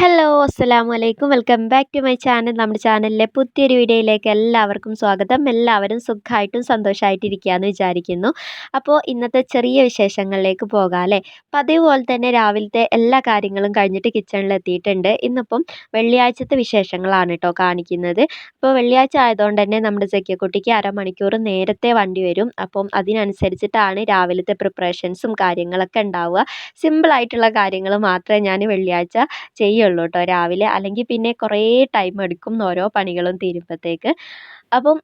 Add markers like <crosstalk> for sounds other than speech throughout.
Hello അസ്സലാമു അലൈക്കും welcome back to my channel. നമ്മുടെ ചാനലിലെ പുതിയൊരു വീഡിയോയിലേക്ക് എല്ലാവർക്കും സ്വാഗതം. എല്ലാവരും സുഖമായിട്ടും സന്തോഷമായിട്ടിരിക്കുകയെന്ന് വിചാരിക്കുന്നു. അപ്പോൾ ഇന്നത്തെ ചെറിയ വിശേഷങ്ങളിലേക്ക് പോകാം അല്ലേ? പതിവ് പോലെ തന്നെ രാവിലത്തെ എല്ലാ കാര്യങ്ങളും കഴിഞ്ഞിട്ട് കിച്ചണിൽ എത്തിയിട്ടുണ്ട്. ഇന്നിപ്പം വെള്ളിയാഴ്ചത്തെ വിശേഷങ്ങളാണ് കേട്ടോ കാണിക്കുന്നത്. അപ്പോൾ വെള്ളിയാഴ്ച ആയതുകൊണ്ട് തന്നെ നമ്മുടെ ചെക്കിയക്കുട്ടിക്ക് അരമണിക്കൂർ നേരത്തെ വണ്ടി വരും. അപ്പം അതിനനുസരിച്ചിട്ടാണ് രാവിലത്തെ പ്രിപ്പറേഷൻസും കാര്യങ്ങളൊക്കെ ഉണ്ടാവുക. സിമ്പിളായിട്ടുള്ള കാര്യങ്ങൾ മാത്രമേ ഞാൻ വെള്ളിയാഴ്ച ചെയ്യുള്ളൂ. കേട്ടോ രാവിലെ. അല്ലെങ്കിൽ പിന്നെ കുറേ ടൈം എടുക്കും ഓരോ പണികളും തീരുമ്പോഴത്തേക്ക് അപ്പം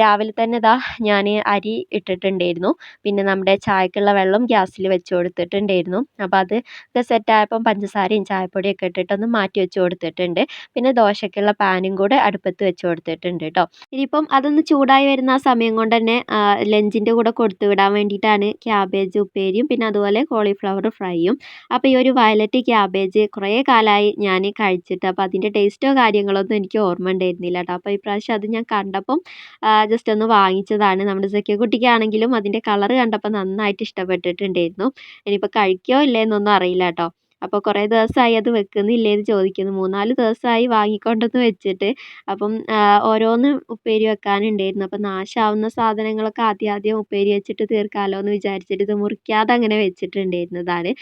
രാവിലെ തന്നെ ഇതാ ഞാൻ അരി ഇട്ടിട്ടുണ്ടായിരുന്നു. പിന്നെ നമ്മുടെ ചായക്കുള്ള വെള്ളം ഗ്യാസിൽ വെച്ച് കൊടുത്തിട്ടുണ്ടായിരുന്നു. അപ്പോൾ അത് ഒക്കെ സെറ്റായപ്പം പഞ്ചസാരയും ചായപ്പൊടിയൊക്കെ ഇട്ടിട്ടൊന്ന് മാറ്റി വെച്ച് കൊടുത്തിട്ടുണ്ട്. പിന്നെ ദോശയ്ക്കുള്ള പാനും കൂടെ അടുപ്പത്ത് വെച്ച് കൊടുത്തിട്ടുണ്ട് കേട്ടോ ഇനിയിപ്പം അതൊന്ന് ചൂടായി വരുന്ന ആ സമയം കൊണ്ട് തന്നെ ലഞ്ചിന്റെ കൂടെ കൊടുത്തു വിടാൻ വേണ്ടിയിട്ടാണ് ക്യാബേജ് ഉപ്പേരിയും പിന്നെ അതുപോലെ കോളിഫ്ലവർ ഫ്രൈയും. അപ്പോൾ ഈ ഒരു വയലറ്റ് ക്യാബേജ് കുറേ കാലമായി ഞാൻ കഴിച്ചിട്ട് അപ്പോൾ അതിന്റെ ടേസ്റ്റോ കാര്യങ്ങളൊന്നും എനിക്ക് ഓർമ്മ ഉണ്ടായിരുന്നില്ല കേട്ടോ അപ്പോൾ ഇപ്രാവശ്യം അത് ഞാൻ കണ്ടപ്പം ജസ്റ്റ് ഒന്ന് വാങ്ങിച്ചതാണ്. നമ്മുടെ സഖ്യക്കുട്ടിക്കാണെങ്കിലും അതിന്റെ കളർ കണ്ടപ്പോൾ നന്നായിട്ട് ഇഷ്ടപ്പെട്ടിട്ടുണ്ടായിരുന്നു. ഇനിയിപ്പോൾ കഴിക്കോ ഇല്ലേ എന്നൊന്നും അറിയില്ല കേട്ടോ അപ്പോൾ കുറേ ദിവസമായി അത് വെക്കുന്നില്ലേ എന്ന് ചോദിക്കുന്നു. മൂന്നാൽ ദിവസമായി വാങ്ങിക്കൊണ്ടെന്ന് വെച്ചിട്ട് അപ്പം ഓരോന്ന് ഉപ്പേരി വെക്കാനുണ്ടായിരുന്നു. അപ്പം നാശമാവുന്ന സാധനങ്ങളൊക്കെ ആദ്യം ആദ്യം ഉപ്പേരി വെച്ചിട്ട് തീർക്കാമല്ലോ എന്ന് വിചാരിച്ചിട്ട് ഇത് മുറിക്കാതെ അങ്ങനെ വെച്ചിട്ടുണ്ടായിരുന്നതാണ്.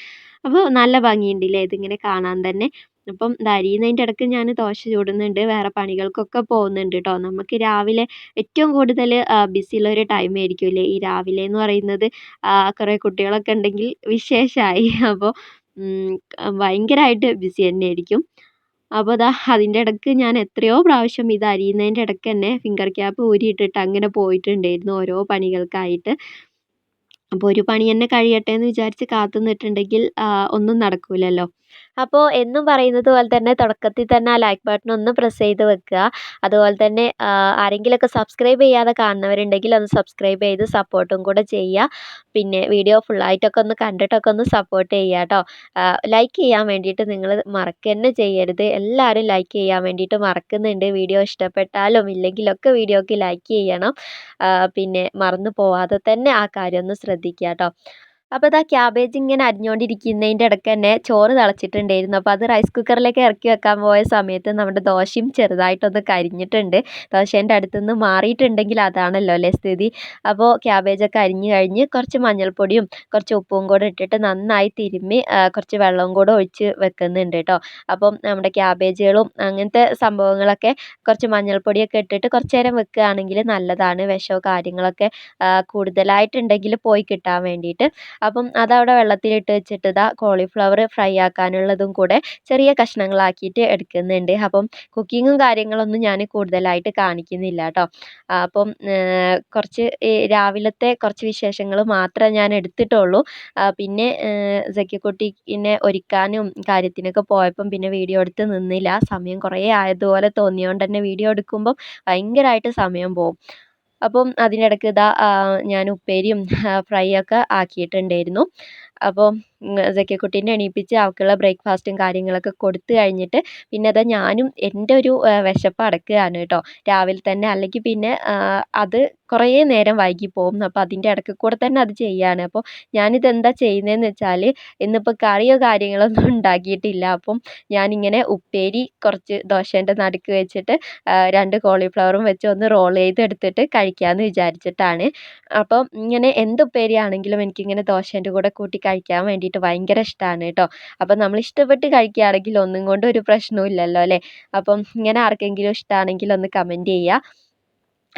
അപ്പോൾ നല്ല ഭംഗിയുണ്ടല്ലേ ഇതിങ്ങനെ കാണാൻ തന്നെ. അപ്പം ഇത് അരിയുന്നതിന്റെ ഇടയ്ക്ക് ഞാൻ ദോശ ചുടുന്നുണ്ട് വേറെ പണികൾക്കൊക്കെ പോകുന്നുണ്ട് കേട്ടോ നമുക്ക് രാവിലെ ഏറ്റവും കൂടുതൽ ബിസിയുള്ള ഒരു ടൈം ആയിരിക്കുമല്ലേ ഈ രാവിലെ എന്ന് പറയുന്നത് കുറേ കുട്ടികളൊക്കെ ഉണ്ടെങ്കിൽ വിശേഷമായി <laughs> അപ്പോൾ ഭയങ്കരമായിട്ട് ബിസി തന്നെ ആയിരിക്കും അപ്പോൾ അതാ അതിന്റെ ഇടയ്ക്ക് ഞാൻ എത്രയോ പ്രാവശ്യം ഇത് അരിയുന്നതിന്റെ ഇടയ്ക്ക് തന്നെ ഫിംഗർ ക്യാപ്പ് ഊരിയിട്ടിട്ട് അങ്ങനെ പോയിട്ടുണ്ടായിരുന്നു ഓരോ പണികൾക്കായിട്ട്. അപ്പോൾ ഒരു പണി തന്നെ കഴിയട്ടെ എന്ന് വിചാരിച്ച് കാത്തു നിന്നിട്ടുണ്ടെങ്കിൽ ഒന്നും നടക്കില്ലല്ലോ അപ്പോൾ എന്നും പറയുന്നത് പോലെ തന്നെ തുടക്കത്തിൽ തന്നെ ആ ലൈക്ക് ബട്ടൺ ഒന്ന് പ്രസ് ചെയ്ത് വെക്കുക. അതുപോലെ തന്നെ ആരെങ്കിലുമൊക്കെ സബ്സ്ക്രൈബ് ചെയ്യാതെ കാണുന്നവരുണ്ടെങ്കിൽ ഒന്ന് സബ്സ്ക്രൈബ് ചെയ്ത് സപ്പോർട്ടും കൂടെ ചെയ്യുക. പിന്നെ വീഡിയോ ഫുള്ളായിട്ടൊക്കെ ഒന്ന് കണ്ടിട്ടൊക്കെ ഒന്ന് സപ്പോർട്ട് ചെയ്യുക കേട്ടോ ലൈക്ക് ചെയ്യാൻ വേണ്ടിയിട്ട് നിങ്ങൾ മറക്കുക തന്നെ ചെയ്യരുത്. എല്ലാവരും ലൈക്ക് ചെയ്യാൻ വേണ്ടിയിട്ട് മറക്കുന്നുണ്ട്. വീഡിയോ ഇഷ്ടപ്പെട്ടാലും ഇല്ലെങ്കിലൊക്കെ വീഡിയോക്ക് ലൈക്ക് ചെയ്യണം. പിന്നെ മറന്നു പോവാതെ തന്നെ ആ കാര്യം ഒന്ന് ശ്രദ്ധിക്കുക കേട്ടോ അപ്പോൾ ഇതാ ക്യാബേജ് ഇങ്ങനെ അരിഞ്ഞുകൊണ്ടിരിക്കുന്നതിന്റെ ഇടയ്ക്ക് തന്നെ ചോറ് തിളച്ചിട്ടുണ്ടായിരുന്നു. അപ്പോൾ അത് റൈസ് കുക്കറിലേക്ക് ഇറക്കി വെക്കാൻ പോയ സമയത്ത് നമ്മുടെ ദോശയും ചെറുതായിട്ടൊന്ന് കരിഞ്ഞിട്ടുണ്ട്. ദോശേന്റെ അടുത്തുനിന്ന് മാറിയിട്ടുണ്ടെങ്കിൽ അതാണല്ലോ അല്ലേ സ്ഥിതി. അപ്പോൾ ക്യാബേജൊക്കെ അരിഞ്ഞ് കഴിഞ്ഞ് കുറച്ച് മഞ്ഞൾപ്പൊടിയും കുറച്ച് ഉപ്പും കൂടെ ഇട്ടിട്ട് നന്നായി തിരുമ്മി കുറച്ച് വെള്ളവും കൂടെ ഒഴിച്ച് വെക്കുന്നുണ്ട് കേട്ടോ. അപ്പം നമ്മുടെ ക്യാബേജുകളും അങ്ങനത്തെ സംഭവങ്ങളൊക്കെ കുറച്ച് മഞ്ഞൾപ്പൊടിയൊക്കെ ഇട്ടിട്ട് കുറച്ച് നേരം വെക്കുകയാണെങ്കിൽ നല്ലതാണ്. വിഷമോ കാര്യങ്ങളൊക്കെ കൂടുതലായിട്ടുണ്ടെങ്കിൽ പോയി കിട്ടാൻ വേണ്ടിയിട്ട്. അപ്പം അതവിടെ വെള്ളത്തിലിട്ട് വെച്ചിട്ട് ഇതാ കോളിഫ്ലവർ ഫ്രൈ ആക്കാനുള്ളതും കൂടെ ചെറിയ കഷ്ണങ്ങളാക്കിയിട്ട് എടുക്കുന്നുണ്ട്. അപ്പം കുക്കിങ്ങും കാര്യങ്ങളൊന്നും ഞാൻ കൂടുതലായിട്ട് കാണിക്കുന്നില്ല കേട്ടോ അപ്പം കുറച്ച് രാവിലത്തെ കുറച്ച് വിശേഷങ്ങൾ മാത്രമേ ഞാൻ എടുത്തിട്ടുള്ളൂ. പിന്നെ സഖ്യക്കുട്ടീനെ ഒരുക്കാനും കാര്യത്തിനൊക്കെ പോയപ്പം പിന്നെ വീഡിയോ എടുത്ത് നിന്നില്ല. സമയം കുറേ ആയതുപോലെ തോന്നിയതുകൊണ്ട് തന്നെ വീഡിയോ എടുക്കുമ്പം ഭയങ്കരമായിട്ട് സമയം പോകും അപ്പം അതിനിടയ്ക്ക് ഇതാ ഞാൻ ഉപ്പേരിയും ഫ്രൈയൊക്കെ ആക്കിയിട്ടുണ്ടായിരുന്നു. അപ്പോൾ സഖ്യക്കുട്ടീനെ എണീപ്പിച്ച് അവൾക്കുള്ള ബ്രേക്ക്ഫാസ്റ്റും കാര്യങ്ങളൊക്കെ കൊടുത്തു കഴിഞ്ഞിട്ട് പിന്നെ അതാ ഞാനും എന്റെ ഒരു വിശപ്പ് അടക്കുകയാണ് കേട്ടോ. രാവിലെ തന്നെ അല്ലെങ്കിൽ പിന്നെ അത് കുറേ നേരം വൈകി പോകും അപ്പോൾ അതിന്റെ ഇടയ്ക്ക് കൂടെ തന്നെ അത് ചെയ്യുകയാണ്. അപ്പോൾ ഞാനിത് എന്താ ചെയ്യുന്നതെന്ന് വെച്ചാൽ ഇന്നിപ്പോൾ കറിയോ കാര്യങ്ങളൊന്നും ഉണ്ടാക്കിയിട്ടില്ല. അപ്പം ഞാനിങ്ങനെ ഉപ്പേരി കുറച്ച് ദോശേന്റെ നടുക്ക് വെച്ചിട്ട് രണ്ട് കോളിഫ്ലവറും വെച്ച് ഒന്ന് റോൾ ചെയ്തെടുത്തിട്ട് കഴിക്കാമെന്ന് വിചാരിച്ചിട്ടാണ്. അപ്പം ഇങ്ങനെ എന്ത് ഉപ്പേരിയാണെങ്കിലും എനിക്കിങ്ങനെ ദോശേന്റെ കൂടെ കൂട്ടി കഴിക്കാൻ വേണ്ടിയിട്ട് ഭയങ്കര ഇഷ്ടമാണ് കേട്ടോ. അപ്പം നമ്മൾ ഇഷ്ടപ്പെട്ട് കഴിക്കുകയാണെങ്കിൽ ഒന്നും കൊണ്ടും ഒരു പ്രശ്നവും ഇല്ലല്ലോ അല്ലേ? അപ്പം ഇങ്ങനെ ആർക്കെങ്കിലും ഇഷ്ടമാണെങ്കിൽ ഒന്ന് കമന്റ് ചെയ്യുക.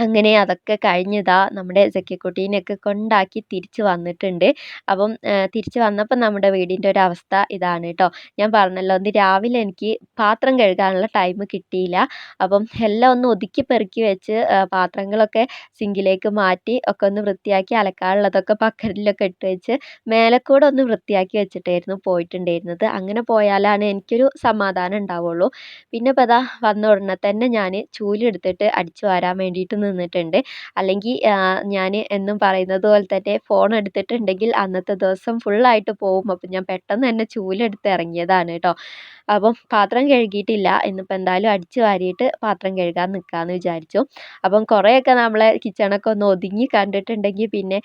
അങ്ങനെ അതൊക്കെ കഴിഞ്ഞതാ നമ്മുടെ സഖ്യക്കുട്ടീനെയൊക്കെ കൊണ്ടാക്കി തിരിച്ച് വന്നിട്ടുണ്ട്. അപ്പം തിരിച്ചു വന്നപ്പോൾ നമ്മുടെ വീടിന്റെ ഒരു അവസ്ഥ ഇതാണ് കേട്ടോ ഞാൻ പറഞ്ഞല്ലോ ഒന്ന് രാവിലെ എനിക്ക് പാത്രം കഴുകാനുള്ള ടൈം കിട്ടിയില്ല. അപ്പം എല്ലാം ഒന്ന് ഒതുക്കി പെറുക്കി വെച്ച് പാത്രങ്ങളൊക്കെ സിങ്കിലേക്ക് മാറ്റി ഒക്കെ ഒന്ന് വൃത്തിയാക്കി അലക്കാനുള്ളതൊക്കെ പക്കറ്റിലൊക്കെ ഇട്ട് വെച്ച് മേലെക്കൂടെ ഒന്ന് വൃത്തിയാക്കി വെച്ചിട്ടായിരുന്നു പോയിട്ടുണ്ടായിരുന്നത്. അങ്ങനെ പോയാലാണ് എനിക്കൊരു സമാധാനം ഉണ്ടാവുള്ളൂ. പിന്നെ ഇപ്പോൾ അതാ വന്ന ഉടനെ തന്നെ ഞാൻ ചൂലെടുത്തിട്ട് അടിച്ചു വാരാൻ വേണ്ടിയിട്ട് നിന്നിട്ടുണ്ട്. അല്ലെങ്കിൽ ഞാൻ എന്നും പറയുന്നത് പോലെ തന്നെ ഫോൺ എടുത്തിട്ടുണ്ടെങ്കിൽ അന്നത്തെ ദിവസം ഫുള്ളായിട്ട് പോവും. അപ്പം ഞാൻ പെട്ടെന്ന് തന്നെ ചൂലെടുത്ത് ഇറങ്ങിയതാണ് കേട്ടോ അപ്പം പാത്രം കഴുകിയിട്ടില്ല. ഇന്നിപ്പോൾ എന്തായാലും അടിച്ച് വാരിയിട്ട് പാത്രം കഴുകാൻ നിൽക്കാമെന്ന് വിചാരിച്ചു. അപ്പം കുറേയൊക്കെ നമ്മളെ കിച്ചണൊക്കെ ഒന്ന് ഒതുങ്ങി കണ്ടിട്ടുണ്ടെങ്കിൽ പിന്നെ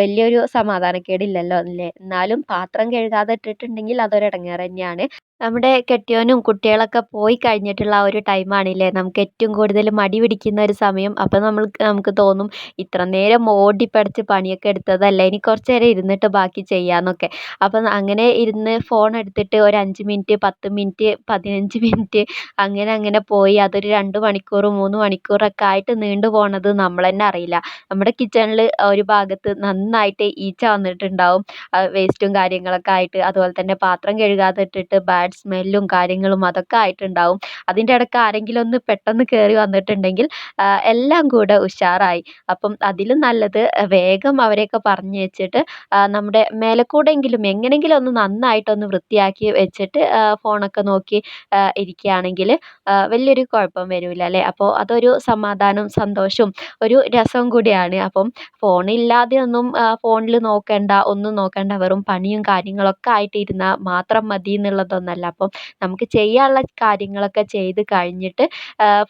വലിയൊരു സമാധാനക്കേടില്ലല്ലോ അല്ലേ? എന്നാലും പാത്രം കഴുകാതെ ഇട്ടിട്ടുണ്ടെങ്കിൽ അതൊരു ഇടങ്ങേറ് തന്നെയാണ്. നമ്മുടെ കെട്ടിയോനും കുട്ടികളൊക്കെ പോയി കഴിഞ്ഞിട്ടുള്ള ആ ഒരു ടൈമാണില്ലേ നമുക്ക് ഏറ്റവും കൂടുതൽ മടി പിടിക്കുന്ന ഒരു സമയം. അപ്പം നമ്മൾ നമുക്ക് തോന്നും ഇത്ര നേരം ഓടിപ്പടച്ച് പണിയൊക്കെ എടുത്തതല്ലേ? ഇനി കുറച്ച് നേരം ഇരുന്നിട്ട് ബാക്കി ചെയ്യാമെന്നൊക്കെ അപ്പം അങ്ങനെ ഇരുന്ന് ഫോൺ എടുത്തിട്ട് ഒരു അഞ്ച് മിനിറ്റ് പത്ത് മിനിറ്റ് പതിനഞ്ച് മിനിറ്റ് അങ്ങനെ അങ്ങനെ പോയി. അതൊരു രണ്ട് മണിക്കൂർ മൂന്ന് മണിക്കൂറൊക്കെ ആയിട്ട് നീണ്ടു പോണത് നമ്മൾ തന്നെ അറിയില്ല. നമ്മുടെ കിച്ചണിൽ ഒരു ഭാഗത്ത് നന്നായിട്ട് ഈച്ച വന്നിട്ടുണ്ടാവും. വേസ്റ്റും കാര്യങ്ങളൊക്കെ ആയിട്ട്. അതുപോലെ തന്നെ പാത്രം കഴുകാതെ ഇട്ടിട്ട് ബാഡ് സ്മെല്ലും കാര്യങ്ങളും അതൊക്കെ ആയിട്ടുണ്ടാവും. അതിന്റെ ഇടയ്ക്ക് ആരെങ്കിലും ഒന്ന് പെട്ടെന്ന് കയറി വന്നിട്ടുണ്ടെങ്കിൽ എല്ലാം കൂടെ ഉഷാറായി. അപ്പം അതിലും നല്ലത് വേഗം അവരെയൊക്കെ പറഞ്ഞു വെച്ചിട്ട് നമ്മുടെ മേലെക്കൂടെയെങ്കിലും എങ്ങനെയെങ്കിലും ഒന്ന് നന്നായിട്ടൊന്ന് വൃത്തിയാക്കി വെച്ചിട്ട് ഫോണൊക്കെ നോക്കി ഇരിക്കുകയാണെങ്കിൽ വലിയൊരു കുഴപ്പം വരില്ല അല്ലേ? അപ്പോൾ അതൊരു സമാധാനവും സന്തോഷവും ഒരു രസവും കൂടിയാണ്. അപ്പം ഫോണില്ലാതെ ഒന്നും ഫോണിൽ നോക്കേണ്ട ഒന്നും നോക്കേണ്ട. വെറും പണിയും കാര്യങ്ങളൊക്കെ ആയിട്ട് ഇരുന്നാൽ മാത്രം മതി എന്നുള്ളതൊന്നല്ല. അപ്പം നമുക്ക് ചെയ്യാനുള്ള കാര്യങ്ങളൊക്കെ ചെയ്ത് കഴിഞ്ഞിട്ട്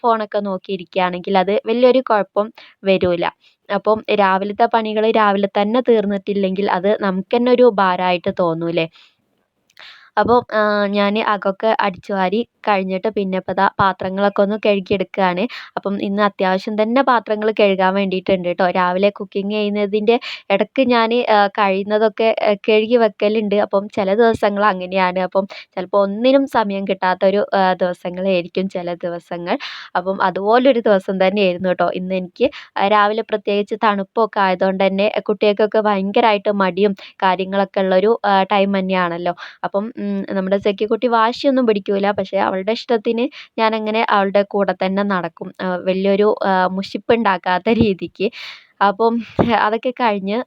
ഫോണൊക്കെ നോക്കി നോക്കിയിരിക്കുകയാണെങ്കിൽ അത് വലിയൊരു കുഴപ്പം വരില്ല അപ്പം രാവിലത്തെ പണികൾ രാവിലെ തന്നെ തീർന്നിട്ടില്ലെങ്കിൽ അത് നമുക്ക് തന്നെ ഒരു ഭാരമായിട്ട് തോന്നൂലേ അപ്പോൾ ഞാൻ അകമൊക്കെ അടിച്ചു വാരി കഴിഞ്ഞിട്ട് പിന്നെ ഇപ്പോൾ ദാ പാത്രങ്ങളൊക്കെ ഒന്ന് കഴുകി കഴുകിയെടുക്കുകയാണ് അപ്പം ഇന്ന് അത്യാവശ്യം തന്നെ പാത്രങ്ങൾ കഴുകാൻ വേണ്ടിയിട്ടുണ്ട് കേട്ടോ രാവിലെ കുക്കിംഗ് ചെയ്യുന്നതിന്റെ ഇടയ്ക്ക് ഞാൻ കഴിയുന്നതൊക്കെ കഴുകി വെക്കലുണ്ട്. അപ്പം ചില ദിവസങ്ങൾ അങ്ങനെയാണ്. അപ്പം ചിലപ്പോൾ ഒന്നിനും സമയം കിട്ടാത്തൊരു ദിവസങ്ങളായിരിക്കും ചില ദിവസങ്ങൾ. അപ്പം അതുപോലൊരു ദിവസം തന്നെയായിരുന്നു കേട്ടോ ഇന്ന് എനിക്ക് രാവിലെ പ്രത്യേകിച്ച് തണുപ്പൊക്കെ ആയതുകൊണ്ട് തന്നെ കുട്ടികൾക്കൊക്കെ ഭയങ്കരമായിട്ട് മടിയും കാര്യങ്ങളൊക്കെ ഉള്ളൊരു ടൈം തന്നെയാണല്ലോ. അപ്പം നമ്മുടെ സെക്കിക്കുട്ടി വാശിയൊന്നും പിടിക്കില്ല പക്ഷേ അവളുടെ ഇഷ്ടത്തിന് ഞാനങ്ങനെ അവളുടെ കൂടെ തന്നെ നടക്കും. വലിയൊരു മുഷിപ്പുണ്ടാക്കാത്ത രീതിക്ക്. അപ്പം അതൊക്കെ കഴിഞ്ഞ്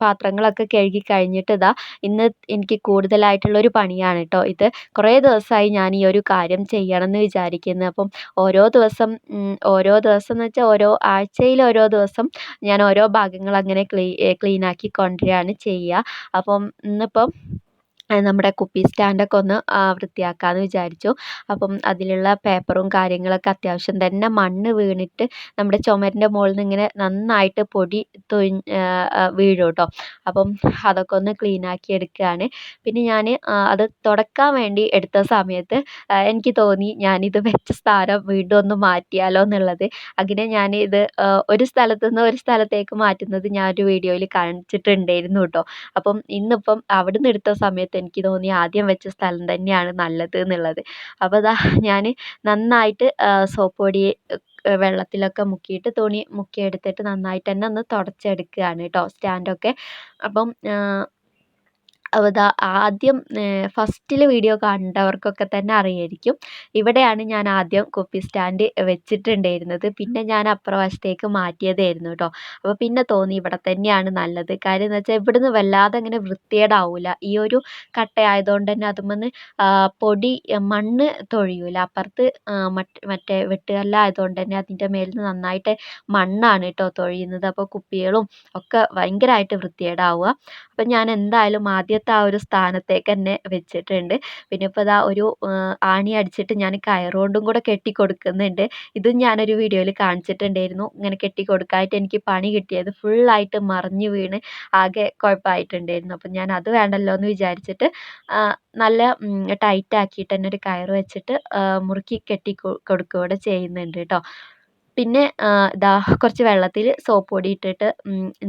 പാത്രങ്ങളൊക്കെ കഴുകി കഴിഞ്ഞിട്ട് ഇതാ ഇന്ന് എനിക്ക് കൂടുതലായിട്ടുള്ളൊരു പണിയാണ് കേട്ടോ ഇത്. കുറേ ദിവസമായി ഞാൻ ഈ ഒരു കാര്യം ചെയ്യണമെന്ന് വിചാരിക്കുന്നു. അപ്പം ഓരോ ദിവസം ഓരോ ദിവസം എന്ന് വെച്ചാൽ ഓരോ ആഴ്ചയിൽ ഓരോ ദിവസം ഞാൻ ഓരോ ഭാഗങ്ങൾ അങ്ങനെ ക്ലീ ക്ലീനാക്കി കൊണ്ടുവരികയാണ് ചെയ്യുക. അപ്പം ഇന്നിപ്പം നമ്മുടെ കുപ്പി സ്റ്റാൻഡൊക്കെ ഒന്ന് വൃത്തിയാക്കാമെന്ന് വിചാരിച്ചു. അപ്പം അതിലുള്ള പേപ്പറും കാര്യങ്ങളൊക്കെ അത്യാവശ്യം തന്നെ മണ്ണ് വീണിട്ട് നമ്മുടെ ചുമരിന്റെ മുകളിൽ നിന്ന് ഇങ്ങനെ നന്നായിട്ട് പൊടി തൊഴിഞ്ഞ് വീഴും കേട്ടോ അപ്പം അതൊക്കെ ഒന്ന് ക്ലീനാക്കി എടുക്കുകയാണ്. പിന്നെ ഞാൻ അത് തുടക്കാൻ വേണ്ടി എടുത്ത സമയത്ത് എനിക്ക് തോന്നി ഞാനിത് വെച്ച സ്ഥാനം വീണ്ടും ഒന്ന് മാറ്റിയാലോ എന്നുള്ളത്. അങ്ങനെ ഞാൻ ഇത് ഒരു സ്ഥലത്തു നിന്ന് ഒരു സ്ഥലത്തേക്ക് മാറ്റുന്നത് ഞാൻ ഒരു വീഡിയോയിൽ കാണിച്ചിട്ടുണ്ടായിരുന്നു കേട്ടോ. അപ്പം ഇന്നിപ്പം അവിടെ നിന്ന് എടുത്ത സമയത്ത് എനിക്ക് തോന്നി ആദ്യം വെച്ച സ്ഥലം തന്നെയാണ് നല്ലത് എന്നുള്ളത്. അപ്പോൾ ദാ ഞാൻ നന്നായിട്ട് സോപ്പ് പൊടി വെള്ളത്തിലൊക്കെ മുക്കിയിട്ട് തുണി മുക്കിയെടുത്തിട്ട് നന്നായിട്ട് തന്നെ ഒന്ന് തുടച്ചെടുക്കുകയാണ് കേട്ടോ സ്റ്റാൻഡൊക്കെ. അപ്പം ആദ്യം ഫസ്റ്റിൽ വീഡിയോ കണ്ടവർക്കൊക്കെ തന്നെ അറിയായിരിക്കും. ഇവിടെയാണ് ഞാൻ ആദ്യം കുപ്പി സ്റ്റാൻഡ് വെച്ചിട്ടുണ്ടായിരുന്നത്. പിന്നെ ഞാൻ അപ്പുറവശത്തേക്ക് മാറ്റിയതായിരുന്നു കേട്ടോ അപ്പോൾ പിന്നെ തോന്നി ഇവിടെ തന്നെയാണ് നല്ലത്. കാര്യം എന്ന് വെച്ചാൽ ഇവിടുന്ന് വല്ലാതെ അങ്ങനെ വൃത്തികേടാവില്ല ഈ ഒരു കട്ടയായതുകൊണ്ട് തന്നെ അതുമെന്ന് പൊടി മണ്ണ് തൊഴിയൂല. അപ്പുറത്ത് മറ്റേ വെട്ടുകല്ലായതുകൊണ്ട് തന്നെ അതിന്റെ മേലിൽ നിന്ന് നന്നായിട്ട് മണ്ണാണ് കേട്ടോ തൊഴിയുന്നത്. അപ്പോൾ കുപ്പികളും ഒക്കെ ഭയങ്കരമായിട്ട് വൃത്തികേടാവുക. അപ്പം ഞാൻ എന്തായാലും ആദ്യം ആ ഒരു സ്ഥാനത്തേക്ക് തന്നെ വെച്ചിട്ടുണ്ട്. പിന്നെ ഇപ്പോൾ ഇതാ ഒരു ആണി അടിച്ചിട്ട് ഞാൻ കയറുകൊണ്ടും കൂടെ കെട്ടി കൊടുക്കുന്നുണ്ട് ഇതും ഞാനൊരു വീഡിയോയിൽ കാണിച്ചിട്ടുണ്ടായിരുന്നു. ഇങ്ങനെ കെട്ടി കൊടുക്കാനായിട്ട് എനിക്ക് പണി കിട്ടിയത് ഫുള്ളായിട്ട് മറിഞ്ഞ് വീണ് ആകെ കുഴപ്പമായിട്ടുണ്ടായിരുന്നു. അപ്പം ഞാൻ അത് വേണ്ടല്ലോ എന്ന് വിചാരിച്ചിട്ട് നല്ല ടൈറ്റ് ആക്കിയിട്ട് തന്നെ ഒരു കയർ വെച്ചിട്ട് മുറുക്കി കെട്ടി കൊടുക്കുകയോടെ ചെയ്യുന്നുണ്ട് കേട്ടോ. പിന്നെ ഇതാ കുറച്ച് വെള്ളത്തിൽ സോപ്പ് പൊടി ഇട്ടിട്ട്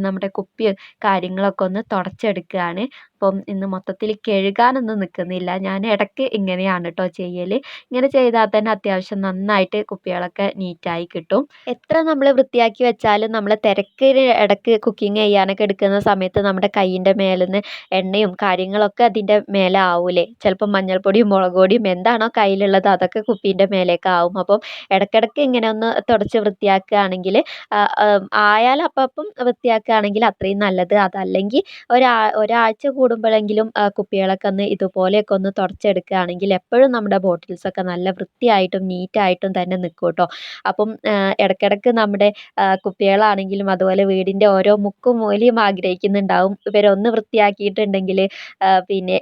നമ്മുടെ കുപ്പിയും കാര്യങ്ങളൊക്കെ ഒന്ന് തുടച്ചെടുക്കുകയാണ്. അപ്പം ഇന്ന് മൊത്തത്തിൽ കഴുകാനൊന്നും നിൽക്കുന്നില്ല ഞാൻ ഇടയ്ക്ക് ഇങ്ങനെയാണ് കേട്ടോ ചെയ്യൽ ഇങ്ങനെ ചെയ്താൽ തന്നെ അത്യാവശ്യം നന്നായിട്ട് കുപ്പികളൊക്കെ നീറ്റായി കിട്ടും. എത്ര നമ്മൾ വൃത്തിയാക്കി വെച്ചാലും നമ്മൾ തിരക്കിന് ഇടയ്ക്ക് കുക്കിംഗ് ചെയ്യാനൊക്കെ എടുക്കുന്ന സമയത്ത് നമ്മുടെ കൈയിന്റെ മേലെന്ന് എണ്ണയും കാര്യങ്ങളൊക്കെ അതിന്റെ മേലെ ആവൂലേ. ചിലപ്പോൾ മഞ്ഞൾപ്പൊടിയും മുളക് പൊടിയും എന്താണോ കയ്യിലുള്ളത് അതൊക്കെ കുപ്പീന്റെ മേലേക്ക് ആവും. അപ്പം ഇടയ്ക്കിടയ്ക്ക് ഇങ്ങനെ ഒന്ന് തുടച്ച് വൃത്തിയാക്കുകയാണെങ്കിൽ ആയാലും അപ്പം അപ്പം വൃത്തിയാക്കുകയാണെങ്കിൽ അത്രയും നല്ലത്. അതല്ലെങ്കിൽ ഒരാ ഒരാഴ്ച കൂടുമ്പോഴെങ്കിലും കുപ്പികളൊക്കെ ഒന്ന് ഇതുപോലെയൊക്കെ ഒന്ന് തുടച്ചെടുക്കുകയാണെങ്കിൽ എപ്പോഴും നമ്മുടെ ബോട്ടിൽസൊക്കെ നല്ല വൃത്തിയായിട്ടും നീറ്റായിട്ടും തന്നെ നിൽക്കും കേട്ടോ. അപ്പം ഇടയ്ക്കിടയ്ക്ക് നമ്മുടെ കുപ്പികളാണെങ്കിലും അതുപോലെ വീടിന്റെ ഓരോ മുക്കും മൂലയും ആഗ്രഹിക്കുന്നുണ്ടാവും. ഇവരൊന്ന് വൃത്തിയാക്കിയിട്ടുണ്ടെങ്കിൽ പിന്നെ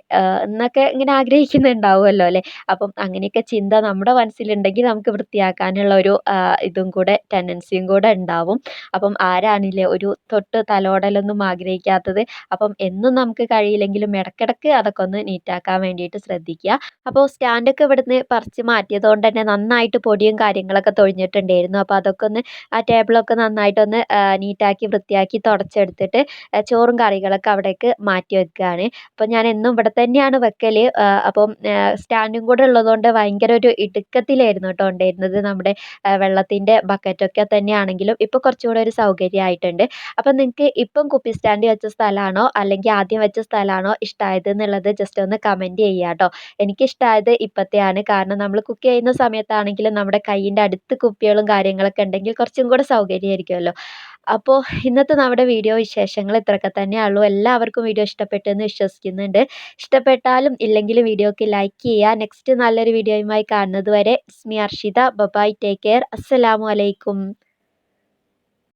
എന്നൊക്കെ ഇങ്ങനെ ആഗ്രഹിക്കുന്നുണ്ടാവുമല്ലോ അല്ലേ? അപ്പം അങ്ങനെയൊക്കെ ചിന്ത നമ്മുടെ മനസ്സിലുണ്ടെങ്കിൽ നമുക്ക് വൃത്തിയാക്കാനുള്ള ഒരു ഇതും കൂടെ ടെൻഡൻസിയും കൂടെ ഉണ്ടാവും. അപ്പം ആരാണില്ലേ ഒരു തൊട്ട് തലോടലൊന്നും ആഗ്രഹിക്കാത്തത്? അപ്പം എന്നും നമുക്ക് കഴിയില്ലെങ്കിലും ഇടക്കിടക്ക് അതൊക്കെ ഒന്ന് നീറ്റാക്കാൻ വേണ്ടിയിട്ട് ശ്രദ്ധിക്കുക. അപ്പോൾ സ്റ്റാൻഡൊക്കെ ഇവിടുന്ന് പറിച്ച് മാറ്റിയത് കൊണ്ട് തന്നെ നന്നായിട്ട് പൊടിയും കാര്യങ്ങളൊക്കെ തൊഴിഞ്ഞിട്ടുണ്ടായിരുന്നു. അപ്പോൾ അതൊക്കെ ഒന്ന് ആ ടേബിളൊക്കെ നന്നായിട്ടൊന്ന് നീറ്റാക്കി വൃത്തിയാക്കി തുടച്ചെടുത്തിട്ട് ചോറും കറികളൊക്കെ അവിടേക്ക് മാറ്റി വെക്കുകയാണ്. അപ്പോൾ ഞാൻ എന്നും ഇവിടെ തന്നെയാണ് വെക്കൽ അപ്പം സ്റ്റാൻഡും കൂടെ ഉള്ളതുകൊണ്ട് ഭയങ്കര ഒരു ഇടുക്കത്തിലായിരുന്നു കേട്ടോ ഉണ്ടായിരുന്നത്. നമ്മുടെ വെള്ളത്തിന്റെ ബക്കറ്റൊക്കെ തന്നെയാണെങ്കിലും ഇപ്പോൾ കുറച്ചുകൂടെ ഒരു സൗകര്യമായിട്ടുണ്ട്. അപ്പം നിങ്ങൾക്ക് ഇപ്പം കുപ്പി സ്റ്റാൻഡ് വെച്ച സ്ഥലമാണോ? അല്ലെങ്കിൽ ആദ്യം വെച്ച സ്ഥലമാണോ ഇഷ്ടമായത് എന്നുള്ളത് ജസ്റ്റ് ഒന്ന് കമന്റ് ചെയ്യുക കേട്ടോ എനിക്കിഷ്ടമായത് ഇപ്പോഴത്തെയാണ് കാരണം നമ്മൾ കുക്ക് ചെയ്യുന്ന സമയത്താണെങ്കിലും നമ്മുടെ കയ്യിന്റെ അടുത്ത് കുപ്പികളും കാര്യങ്ങളൊക്കെ ഉണ്ടെങ്കിൽ കുറച്ചും കൂടെ സൗകര്യമായിരിക്കുമല്ലോ. അപ്പോൾ ഇന്നത്തെ നമ്മുടെ വീഡിയോ വിശേഷങ്ങൾ ഇത്രയൊക്കെ തന്നെയുള്ളൂ എല്ലാവർക്കും വീഡിയോ ഇഷ്ടപ്പെട്ടു എന്ന് വിശ്വസിക്കുന്നുണ്ട്. ഇഷ്ടപ്പെട്ടാലും ഇല്ലെങ്കിലും വീഡിയോക്ക് ലൈക്ക് ചെയ്യുക നെക്സ്റ്റ് നല്ലൊരു വീഡിയോയുമായി കാണുന്നത് വരെ സ്മി Arshitha. Bye bye take care അസ്സലാമു അലൈക്കും.